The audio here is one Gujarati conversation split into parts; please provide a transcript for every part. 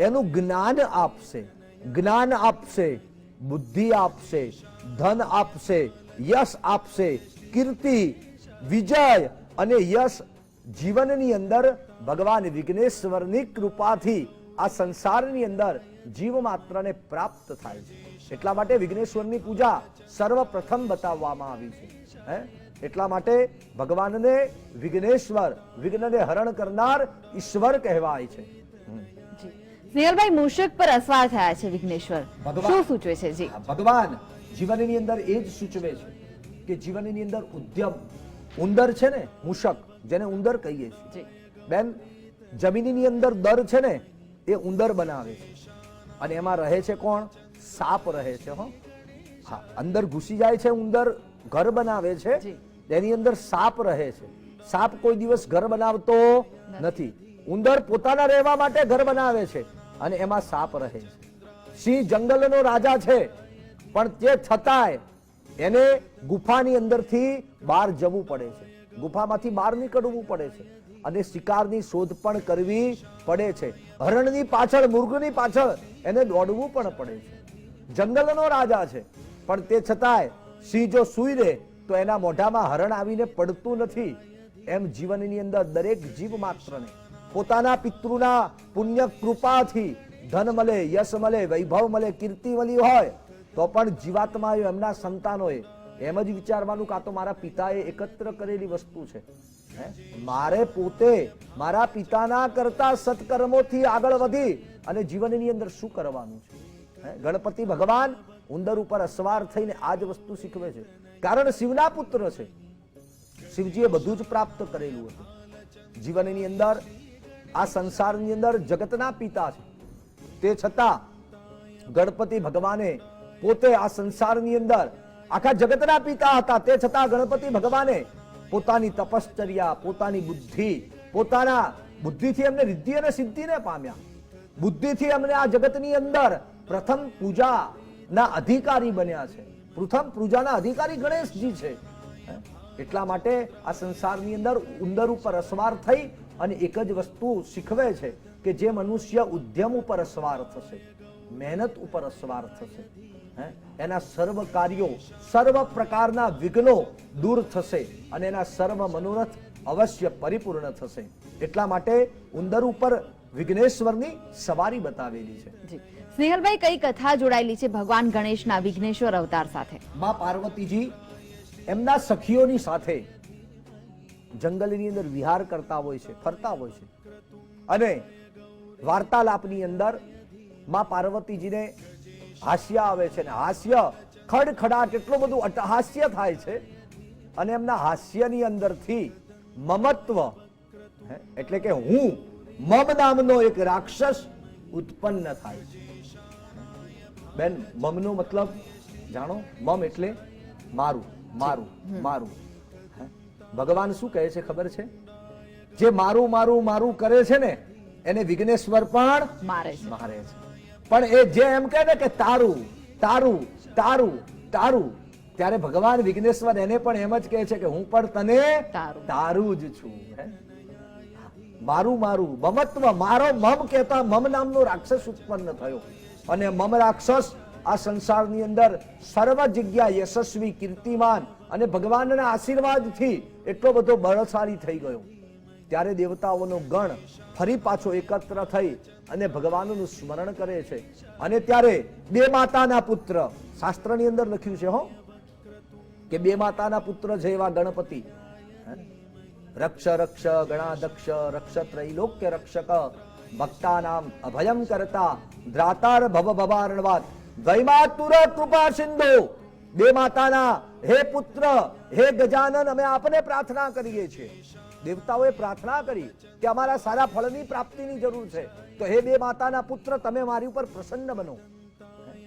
એનું જ્ઞાન આપશે. જ્ઞાન આપશે, બુદ્ધિ આપશે, ધન આપશે, યશ આપશે, કીર્તિ, વિજય અને યશ જીવનની અંદર ભગવાન વિઘ્નેશ્વરની કૃપાથી આ સંસારની અંદર જીવ માત્રને પ્રાપ્ત થાય છે. એટલા માટે વિઘ્નેશ્વરની પૂજા સર્વપ્રથમ બતાવવામાં આવી છે. હે? એટલા માટે ભગવાનને વિઘ્નેશ્વર, વિઘ્નને હરણ કરનાર ઈશ્વર કહેવાય છે. સ્નેહલભાઈ મૂષક પર અસવાર થયા છે વિઘ્નેશ્વર. શું સૂચવે છે? જી. ભગવાન જીવનની અંદર એ જ સૂચવે છે કે જીવનની અંદર ઉદ્યમ ઉંદર છે ને મૂષક જેને ઉંદર કહીએ છીએ. બેન જમીનની અંદર દર છે ને એ ઉંદર બનાવે છે. અને એમાં રહે છે કોણ? સાપ રહે છે હો. હા અંદર ઘૂસી જાય છે ઉંદર ઘર બનાવે છે. એની અંદર સાપ રહે છે. સાપ કોઈ દિવસ ઘર બનાવતો નથી. ઉંદર પોતાના રહેવા માટે ઘર બનાવે છે. અને એમાં સાપ રહે છે. સિંહ જંગલનો રાજા છે, પણ તે છતાંય એને ગુફાની અંદરથી બહાર જવું પડે છે. ગુફામાંથી બહાર નીકળવું પડે છે અને શિકારની શોધ પણ કરવી પડે છે. હરણની પાછળ, મૃગની પાછળ એને દોડવું પણ પડે છે. જંગલનો રાજા છે, પણ તે છતાંય સિંહ જો સૂઈ રહે તો એના મોઢામાં હરણ આવીને પડતું નથી. એમ જીવનની અંદર દરેક જીવ માત્રને પોતાના પિતૃના પુણ્ય કૃપાથી ધન મળે, યશ મળે, વૈભવ મળે, કીર્તિ મળી હોય, તો પણ જીવાત્મા એમના સંતાનોએ એમ જ વિચારવાનું કાં તો મારા પિતાએ એકત્ર કરેલી વસ્તુ છે? મારે પોતે મારા પિતાના કરતા સત્કર્મોથી આગળ વધી અને જીવનની અંદર શું કરવાનું છે? ગણપતિ ભગવાન ઉંદર ઉપર અસવાર થઈને આ જ વસ્તુ શીખવે છે. કારણ શિવના પુત્ર છે. શિવજીએ બધું જ પ્રાપ્ત કરેલું હતું. જીવનની અંદર આ સંસારની અંદર જગતના પિતા છે. તે છતાં ગણપતિ ભગવાને પોતે આ સંસારની અંદર આખા જગતના પિતા હતા. તે છતાં ગણપતિ ભગવાને પોતાની તપશ્ચર્યા, પોતાની બુદ્ધિ, પોતાના બુદ્ધિથી એમને રિદ્ધિ અને સિદ્ધિને પામ્યા. બુદ્ધિથી અમને આ જગતની અંદર પ્રથમ પૂજાના અધિકારી બન્યા છે. પ્રથમ પૂજાના અધિકારી ગણેશજી છે. એટલા માટે આ સંસારની અંદર ઉંદર ઉપર અસવાર થઈ અને એક જ વસ્તુ શીખવે છે કે જે મનુષ્ય ઉદ્યમ ઉપર અસવાર થશે મહેનત ઉપર અસવાર થશે હે? એના સર્વ કાર્યો સર્વ પ્રકારના વિઘ્નો દૂર થશે અને એના સર્વ મનોરથ અવશ્ય પરિપૂર્ણ થશે. એટલા માટે ઉંદર ઉપર વિઘ્નેશ્વરની સવારી બતાવેલી છે. સ્નેહલભાઈ કઈ કથા જોડાયેલી છે ભગવાન ગણેશના વિઘ્નેશ્વર અવતાર સાથે? માં પાર્વતીજી એમના સખીઓની સાથે જંગલની અંદર વિહાર કરતા હોય છે ફરતા હોય છે. અને વાર્તાલાપની અંદરમાં પાર્વતીજીને હાસ્ય આવે છે અને હાસ્ય ખડખડાટ એટલું બધું અટહાસ્ય થાય છે અને એમના હાસ્યની અંદરથી મમત્વ એટલે કે હું મમ નામનો એક રાક્ષસ ઉત્પન્ન થાય છે. બેન મમનો મતલબ જાણો મમ એટલે મારું મારું મારું? ભગવાન શું કહે છે ખબર છે જે મારું મારું મારું કરે છે ને એને વિઘ્નેશ્વર પણ મારે છે મારે છે પણ એ જે એમ કહે ને કે તારું તારું તારું તારું ત્યારે ભગવાન વિઘ્નેશ્વર એને પણ એમ જ કહે છે કે હું પણ તને તારું. જ છું? મારું મારું મમત્વ મારો મમ કહેતા મમ નામનો રાક્ષસ ઉત્પન્ન થયો અને મમ રાક્ષસ આ સંસારની અંદર સર્વ જગ્યા યશસ્વી કીર્તિમાન અને ભગવાનના આશીર્વાદથી એટલો બધો બળશાળી થઈ ગયો. ત્યારે દેવતાઓનો ગણ ફરી પાછો એકત્ર થઈ અને ભગવાનનું સ્મરણ કરે છે. અને ત્યારે બે માતાના પુત્ર, શાસ્ત્રની અંદર લખ્યું છે હો, કે બે માતાના પુત્ર છે એવા ગણપતિ? રક્ષ રક્ષ ગણાદક્ષ રક્ષ ત્રૈલોક્ય રક્ષક, ભક્તાનામ અભયમ કરતા દ્રાતાર ભવ ભવારણવાદ. દૈમાતુર કૃપા સિંધુ. બે માતાના હે પુત્ર હે ગજાનન અમે આપને પ્રાર્થના કરીએ છીએ. દેવતાઓએ પ્રાર્થના કરી કે અમારા સારા ફળની પ્રાપ્તિની જરૂર છે. તો હે બે માતાના પુત્ર તમે મારી ઉપર પ્રસન્ન બનો.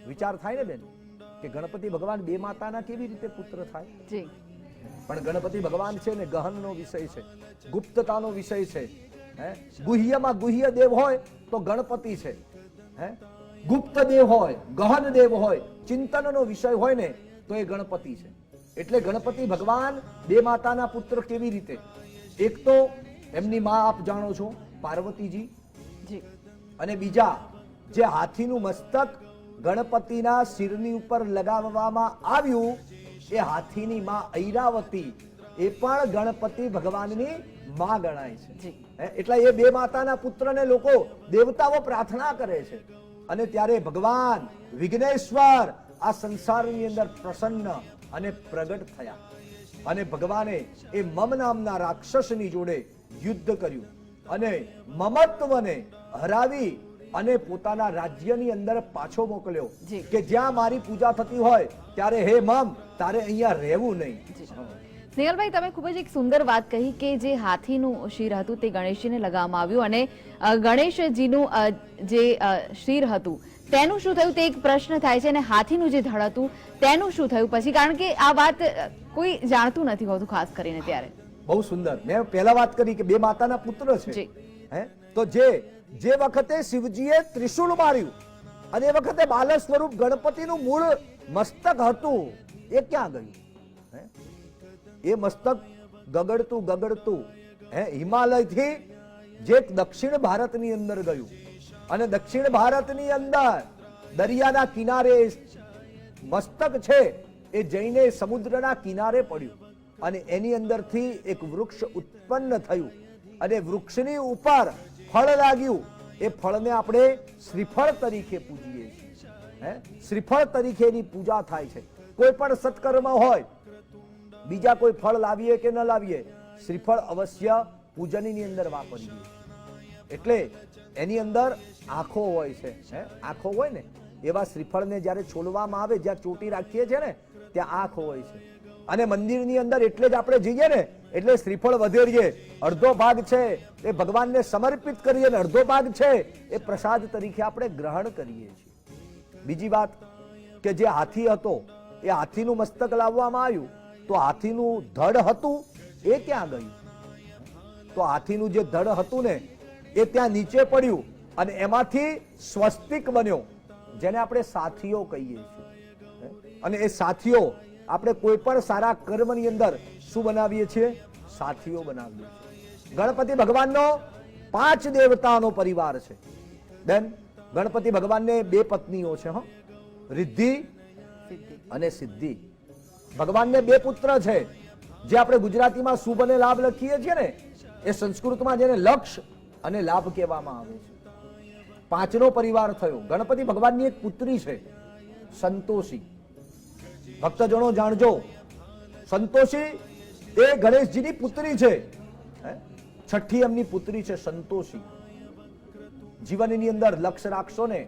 વિચાર થાય ને બેન કે ગણપતિ ભગવાન બે માતાના કેવી રીતે પુત્ર થાય? પણ ગણપતિ ભગવાન છે ને ગહનનો વિષય છે ગુપ્તતાનો વિષય છે હે? ગુહ્યમાં ગુહ્ય દેવ હોય તો ગણપતિ છે હે? ગુપ્ત દેવ હોય ગહન દેવ હોય ચિંતનનો વિષય હોય ને તો એ ગણપતિ છે. એટલે ગણપતિ ભગવાન બે માતાના પુત્ર કેવી રીતે? એક તો એમની મા આપ જાણો છો પાર્વતીજી. અને બીજા જે હાથીનું મસ્તક ગણપતિના શિરની ઉપર લગાવવામાં આવ્યું એ હાથીની મા ઐરાવતી એ પણ ગણપતિ ભગવાનની મા ગણાય છે. એટલે એ બે માતાના પુત્રને લોકો દેવતાઓ પ્રાર્થના કરે છે. અને ત્યારે ભગવાન વિઘ્નેશ્વર આ સંસારની અંદર પ્રસન્ન અને પ્રગટ થયા. અને ભગવાને એ મમ નામના રાક્ષસની જોડે યુદ્ધ કર્યું અને મમત્વને હરાવી અને પોતાના રાજ્યની અંદર પાછો મોકલ્યો કે જ્યાં મારી પૂજા થતી હોય ત્યારે હે મમ તારે અહીંયા રહેવું નહીં. સ્નેહલભાઈ તમે ખૂબ જ એક સુંદર વાત કહી કે જે હાથીનું શિર હતું તે ગણેશજીને લગાવવામાં આવ્યું અને ગણેશજીનું જે શિર હતું તેનું શું થયું તે એક પ્રશ્ન થાય છે અને હાથીનું જે ધડ હતું તેનું શું થયું? પછી કારણ કે આ વાત કોઈ જાણતું નથી હોતું ખાસ કરીને ત્યારે. બહુ સુંદર. મેં પહેલા વાત કરી કે બે માતાના પુત્ર છે. હે? તો જે જે વખતે શિવજીએ ત્રિશુલ માર્યું અને એ વખતે બાલ સ્વરૂપ ગણપતિનું મૂળ મસ્તક હતું એ ક્યાં ગયું? હે? એ મસ્તક ગગડતું ગગડતું હે? હિમાલયથી જે દક્ષિણ ભારતની અંદર ગયું. અને દક્ષિણ ભારતની અંદર દરિયાના કિનારે મસ્તક છે, એ જઈને સમુદ્રના કિનારે પડ્યું. અને એની અંદરથી એક વૃક્ષ ઉત્પન્ન થયું. અને વૃક્ષની ઉપર ફળ લાગ્યું. એ ફળને આપણે શ્રીફળ તરીકે પૂજીએ છીએ. હે? શ્રીફળ તરીકે એની પૂજા થાય છે. કોઈ પણ સત્કર્મ હોય, બીજા કોઈ ફળ લાવીએ કે ન લાવીએ, શ્રીફળ અવશ્ય પૂજનની અંદર વાપરીએ. એટલે એની અંદર આંખો હોય છે, હે? આંખો હોય ને, એવા શ્રીફળને જ્યારે છોલવામાં આવે, જ્યાં ચોટી રાખીએ છીએ ને, ત્યાં આંખ હોય છે. અને મંદિરની અંદર એટલે જ આપણે જઈએ ને, એટલે શ્રીફળ વધેરીએ. અડધો ભાગ છે, એ ભગવાનને સમર્પિત કરીએ ને, અડધો ભાગ છે, એ પ્રસાદ તરીકે આપણે ગ્રહણ કરીએ છીએ. બીજી વાત કે જે હાથી હતો, એ હાથીનું મસ્તક લાવવામાં આવ્યું, તો હાથીનું ધડ હતું, એ ક્યાં ગયું? તો હાથીનું જે ધડ હતું ને એ ત્યાં નીચે પડ્યું અને એમાંથી સ્વસ્તિક બન્યો, જેને આપણે સાથીઓ કહીએ છીએ. અને એ સાથીઓ આપણે કોઈ પણ સારા કર્મની અંદર શું બનાવીએ છીએ? સાથીઓ બનાવીએ છીએ. ગણપતિ ભગવાનનો પાંચ દેવતાનો પરિવાર છે. બેન, ગણપતિ ભગવાનને બે પત્નીઓ છે, હો. રિદ્ધિ અને સિદ્ધિ. ભગવાનને બે પુત્ર છે. જે આપણે ગુજરાતીમાં શુભ અને લાભ લખીએ છીએ ને, એ સંસ્કૃતમાં જેને લક્ષ અને લાભ કહેવામાં આવે છે. પાંચનો પરિવાર થયો. ગણપતિ ભગવાનની એક પુત્રી છે, સંતોષી. ભક્તજનો જાણજો, સંતોષી એ ગણેશજીની પુત્રી છે? છઠ્ઠી એમની પુત્રી છે, સંતોષી. જીવનની અંદર લક્ષ રાખશો ને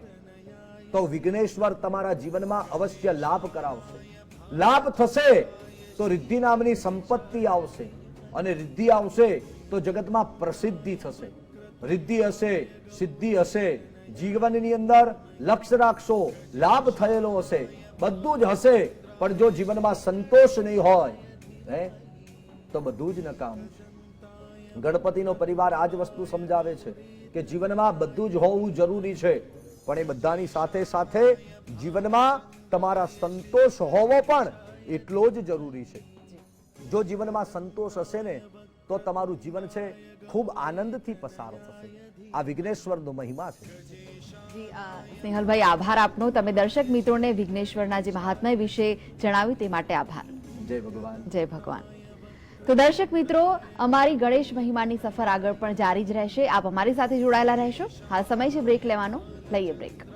તો વિઘ્નેશ્વર તમારા જીવનમાં અવશ્ય લાભ કરાવશે. લાભ થશે તો રિદ્ધિ નામની સંપત્તિ આવશે. અને રિદ્ધિ આવશે તો જગતમાં પ્રસિદ્ધિ થશે. રિદ્ધિ હશે સિદ્ધિ હશે. જીવનની અંદર લક્ષ્ય રાખશો લાભ થયેલો હશે. બધું જ હશે પણ જો જીવનમાં સંતોષ નહીં હોય હે તો બધું જ નકામ છે. ગણપતિનો પરિવાર આ જ વસ્તુ સમજાવે છે કે જીવનમાં બધું જ હોવું જરૂરી છે પણ એ બધાની સાથે સાથે જીવનમાં તમારા સંતોષ હોવો પણ એટલો જ જરૂરી છે. જો જીવનમાં સંતોષ હશે ને તો તમારું જીવન છે ખૂબ આનંદથી પસાર થશે. આ વિઘ્નેશ્વરનો મહિમા છે. સ્નેહલભાઈ આભાર આપનો. તમે દર્શક મિત્રોને વિઘ્નેશ્વરના જે મહાત્મય વિશે જણાવ્યું તે માટે આભાર. જય ભગવાન. જય ભગવાન. તો દર્શક મિત્રો અમારી ગણેશ મહિમાની સફર આગળ પણ જારી જ રહેશે. આપ અમારી સાથે જોડાયેલા રહેશો. હાલ સમય છે બ્રેક લેવાનો. લઈએ બ્રેક.